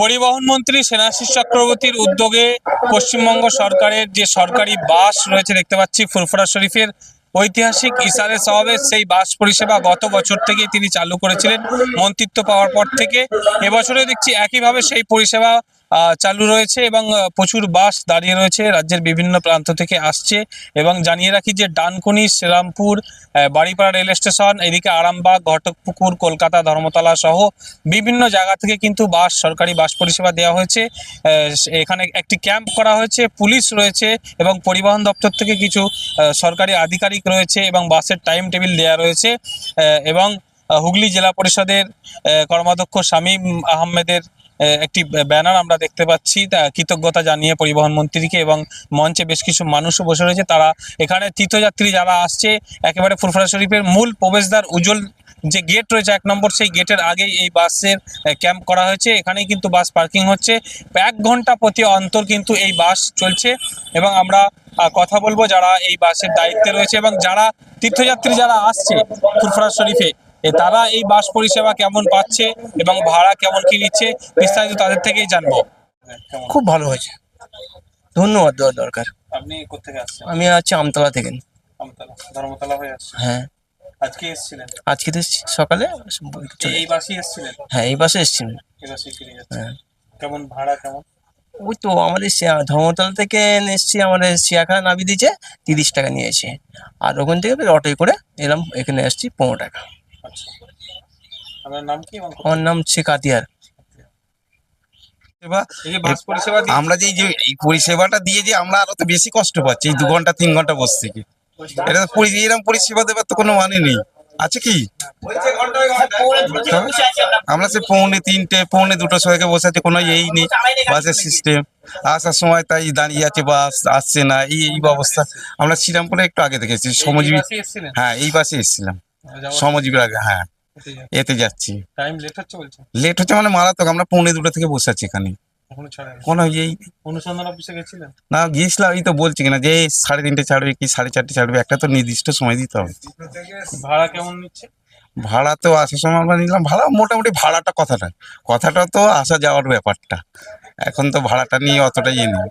পরিবহন মন্ত্রী সেনাশিস চক্রবর্তীর উদ্যোগে পশ্চিমবঙ্গ সরকারের যে সরকারি বাস রয়েছে, দেখতে পাচ্ছি ফুরফুরা শরীফের ঐতিহাসিক ইসারে সমাবেশ, সেই বাস পরিষেবা গত বছর থেকেই তিনি চালু করেছিলেন। মন্ত্রিত্ব পাওয়ার পর থেকে এবছরে দেখছি একইভাবে সেই পরিষেবা চালু রয়েছে এবং প্রচুর বাস দাঁড়িয়ে রয়েছে। রাজ্যের বিভিন্ন প্রান্ত থেকে আসছে এবং জানিয়ে রাখি যে ডানকুনি শ্রীরামপুর বাড়িপাড়া রেল স্টেশন এদিকে আরামবাগ ঘটকপুকুর কলকাতা ধর্মতলা সহ বিভিন্ন জায়গা থেকে কিন্তু বাস সরকারি বাস পরিষেবা দেওয়া হয়েছে। এখানে একটি ক্যাম্প করা হয়েছে পুলিশ রয়েছে এবং পরিবহন দপ্তর থেকে কিছু সরকারি আধিকারিক রয়েছে এবং বাসের টাইম টেবিল দেওয়া রয়েছে। এবং হুগলি জেলা পরিষদের কর্মাধ্যক্ষ শামীম আহমেদের আহ, একটি ব্যানার আমরা দেখতে পাচ্ছি। কৃতজ্ঞতা জানিয়ে পরিবহন মন্ত্রীকে এবং মঞ্চে বেশ কিছু মানুষও বসে রয়েছে। তারা এখানে তীর্থযাত্রী যারা আসছে, একেবারে ফুরফুরা শরীফের মূল প্রবেশদ্বার উজ্জ্বল যে গেট রয়েছে এক নম্বর, সেই গেটের আগেই এই বাসের ক্যাম্প করা হয়েছে। এখানেই কিন্তু বাস পার্কিং হচ্ছে। এক ঘণ্টা প্রতি অন্তর কিন্তু এই বাস চলছে এবং আমরা কথা বলব যারা এই বাসের দায়িত্বে রয়েছে এবং যারা তীর্থযাত্রী যারা আসছে ফুরফুরা শরীফে। তারা এই বাস পরিষেবা কেমন পাচ্ছে এবং ভাড়া কেমন কি নিচ্ছে বিস্তারিত তাদের থেকেই জানব। খুব ভালো হয়েছে। ধন্যবাদ দেওয়ার দরকার। আপনি কোথেকে আসছেন? আমি আছি আমতলা থেকে। আমতলা ধর্মতলা হয়ে হ্যাঁ। আজকে এসেছিলেন? আজকে তো সকালে এই বাসই এসেছিলেন? হ্যাঁ এই বাসে এসছি এই বাসই ফিরে যাচ্ছেন? হ্যাঁ। কেমন ভাড়া কেমন? ওই তো আমাদের ধর্মতলা থেকে এসছি আমাদের শিয়াখানা নাবি দিয়েছে তিরিশ টাকা নিয়েছে। আর ওখান থেকে অটোয় করে এলাম এখানে এসছি পনেরো টাকা। আচ্ছা আপনার নাম কি আমার নাম শেখ আতিয়ার। যে বাস পরিষেবা দিয়ে- আমরা যে এই পরিষেবাটা দিয়ে যে আমরা আরও তো বেশি কষ্ট পাচ্ছি এই দু ঘণ্টা তিন ঘণ্টা বসে থেকে। এটা তো এরকম পরিষেবা দেওয়ার তো কোনো মানে নেই। আছে কি? আমরা সে পৌনে তিনটে পৌনে দুটো সময় বসে আছে কোনো এই নেই বাসের সিস্টেম আসার সময় তাই দাঁড়িয়ে আছে বাস আসছে না এই এই অবস্থা। আমরা শ্রীরামপুরে একটু আগে দেখেছি সমজীবী হ্যাঁ এই বাসে এসেছিলাম। আগে হ্যাঁ। এতে যাচ্ছি। টাইম লেট হচ্ছে বলছেন লেট হচ্ছে মানে মারাত্মক আমরা পৌনে দুটো থেকে বসে আছি এখানে। কোনো এই অনুসন্ধান অফিসে গেছিলেন? না গিয়েছিলাম এই তো বলছি কিনা যে সাড়ে তিনটে ছাড়বে কি সাড়ে চারটে ছাড়বে একটা তো নির্দিষ্ট সময় দিতে হবে। ভাড়া কেমন নিচ্ছে? ভাড়া তো আসার সময় আমরা নিলাম ভাড়া মোটামুটি ভাড়াটা কথাটা কথাটা তো আসা যাওয়ার ব্যাপারটা। এখন তো ভাড়াটা নিয়ে অতটা ইয়ে নেই।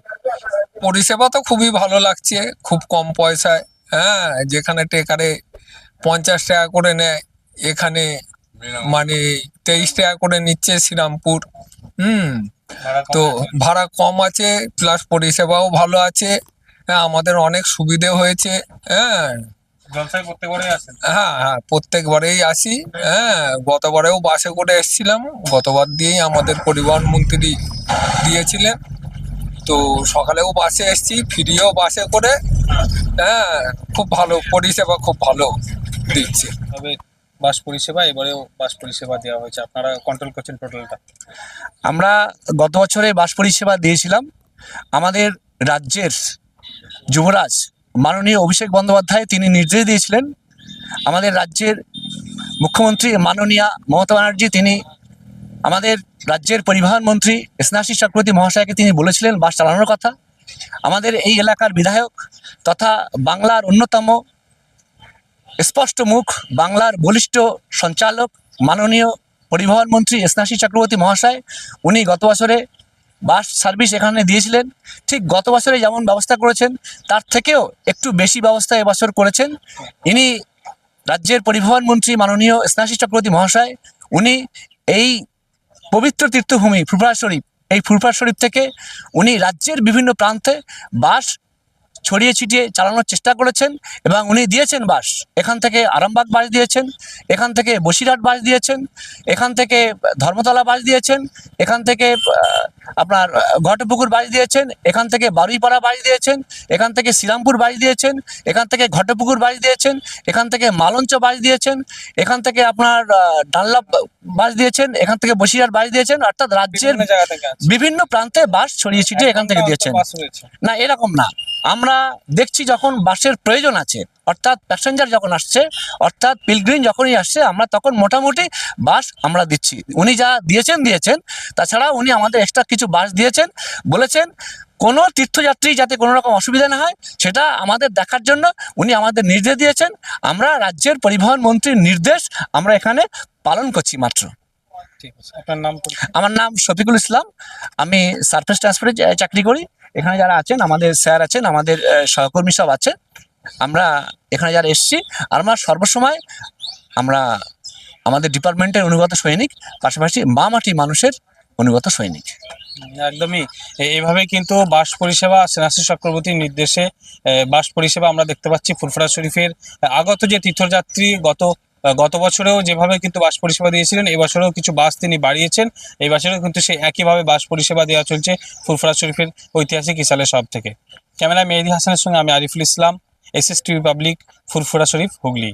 পরিষেবা তো খুবই ভালো লাগছে খুব কম পয়সায় হ্যাঁ যেখানে টেকারে পঞ্চাশ টাকা করে নেয়। এখানে মানে তেইশ টাকা করে নিচ্ছে শ্রীরামপুর। হুম। তো ভাড়া কম আছে প্লাস পরিষেবাও ভালো আছে। হ্যাঁ আমাদের অনেক সুবিধে হয়েছে। হ্যাঁ। হ্যাঁ হ্যাঁ প্রত্যেকবারেই আসি। হ্যাঁ গতবারেও বাসে করে এসেছিলাম। গতবার দিয়েই আমাদের পরিবহন মন্ত্রী দিয়েছিলেন। তো সকালেও বাসে এসেছি ফিরিয়েও বাসে করে। হ্যাঁ খুব ভালো পরিষেবা খুব ভালো। দিচ্ছে। তবে বাস পরিষেবা এবারেও বাস পরিষেবা দেওয়া হয়েছে। আপনারা কন্ট্রোল করছেন টোটালটা আমরা গত বছরে বাস পরিষেবা দিয়েছিলাম। আমাদের রাজ্যের যুবরাজ মাননীয় অভিষেক বন্দ্যোপাধ্যায় তিনি নির্দেশ দিয়েছিলেন। আমাদের রাজ্যের মুখ্যমন্ত্রী মাননীয়া মমতা ব্যানার্জি তিনি আমাদের রাজ্যের পরিবহন মন্ত্রী স্নাশী চক্রবর্তী মহাশয়কে তিনি বলেছিলেন বাস চালানোর কথা। আমাদের এই এলাকার বিধায়ক তথা বাংলার অন্যতম স্পষ্ট মুখ, বাংলার বলিষ্ঠ সঞ্চালক, মাননীয় পরিবহন মন্ত্রী চক্রবর্তী মহাশয়, উনি গত বছরে বাস সার্ভিস এখানে দিয়েছিলেন। ঠিক গত বছরে যেমন ব্যবস্থা করেছেন, তার থেকেও একটু বেশি ব্যবস্থা এবছর করেছেন। ইনি রাজ্যের পরিবহন মন্ত্রী, মাননীয় স্নাশী চক্রবর্তী মহাশয়, উনি এই পবিত্র তীর্থভূমি ফুরফুরা শরীফ, এই ফুরফুরা শরীফ থেকে উনি রাজ্যের বিভিন্ন প্রান্তে বাস ছড়িয়ে ছিটিয়ে চালানোর চেষ্টা করেছেন এবং উনি দিয়েছেন বাস এখান থেকে আরামবাগ বাস দিয়েছেন এখান থেকে বসিরহাট বাস দিয়েছেন এখান থেকে ধর্মতলা বাস দিয়েছেন এখান থেকে আপনার ঘটপুকুর বাস দিয়েছেন এখান থেকে বারুইপাড়া বাস দিয়েছেন এখান থেকে শ্রীরামপুর বাস দিয়েছেন এখান থেকে ঘটপুকুর বাস দিয়েছেন এখান থেকে মালঞ্চ বাস দিয়েছেন এখান থেকে আপনার ডানলাপ বাস দিয়েছেন এখান থেকে বসিরহাট বাস দিয়েছেন অর্থাৎ রাজ্যের বিভিন্ন প্রান্তে বাস ছড়িয়ে ছিটিয়ে এখান থেকে দিয়েছেন না এরকম না আমরা দেখছি যখন বাসের প্রয়োজন আছে অর্থাৎ প্যাসেঞ্জার যখন আসছে অর্থাৎ পিলগ্রিম যখনই আসছে আমরা তখন মোটামুটি বাস আমরা দিচ্ছি। উনি যা দিয়েছেন দিয়েছেন। তাছাড়া উনি আমাদের এক্সট্রা কিছু বাস দিয়েছেন। বলেছেন কোনো তীর্থযাত্রী যাতে কোনো রকম অসুবিধা না হয় সেটা আমাদের দেখার জন্য উনি আমাদের নির্দেশ দিয়েছেন। আমরা রাজ্যের পরিবহন মন্ত্রীর নির্দেশ আমরা এখানে পালন করছি মাত্র? আমার নাম শফিকুল ইসলাম। আমি সার্ফেস ট্রান্সপোর্টে চাকরি করি। এখানে যারা আছেন, আমাদের স্যার আছেন, আমাদের সহকর্মী সব আছেন, আমরা এখানে যারা এসছি, আমরা সর্বসময় আমরা আমাদের ডিপার্টমেন্টের অনুগত সৈনিক, পাশাপাশি মা মাটি মানুষের অনুগত সৈনিক। একদমই। এইভাবে কিন্তু বাস পরিষেবা সেনাশী চক্রবর্তীর নির্দেশে বাস পরিষেবা আমরা দেখতে পাচ্ছি ফুরফুরা শরীফের আগত যে তীর্থযাত্রী গত গত বছরেও যেভাবে কিন্তু বাস পরিষেবা দিয়েছিলেন এবছরেও কিছু বাস তিনি বাড়িয়েছেন। এই বছরেও কিন্তু সেই একইভাবে বাস পরিষেবা দেওয়া চলছে ফুরফুরা শরীফের ঐতিহাসিক ইসালের সব থেকে। ক্যামেরা মেহেদি হাসানের সঙ্গে আমি Ariful Islam S S TV public, Furfura Sharif, Hooghly.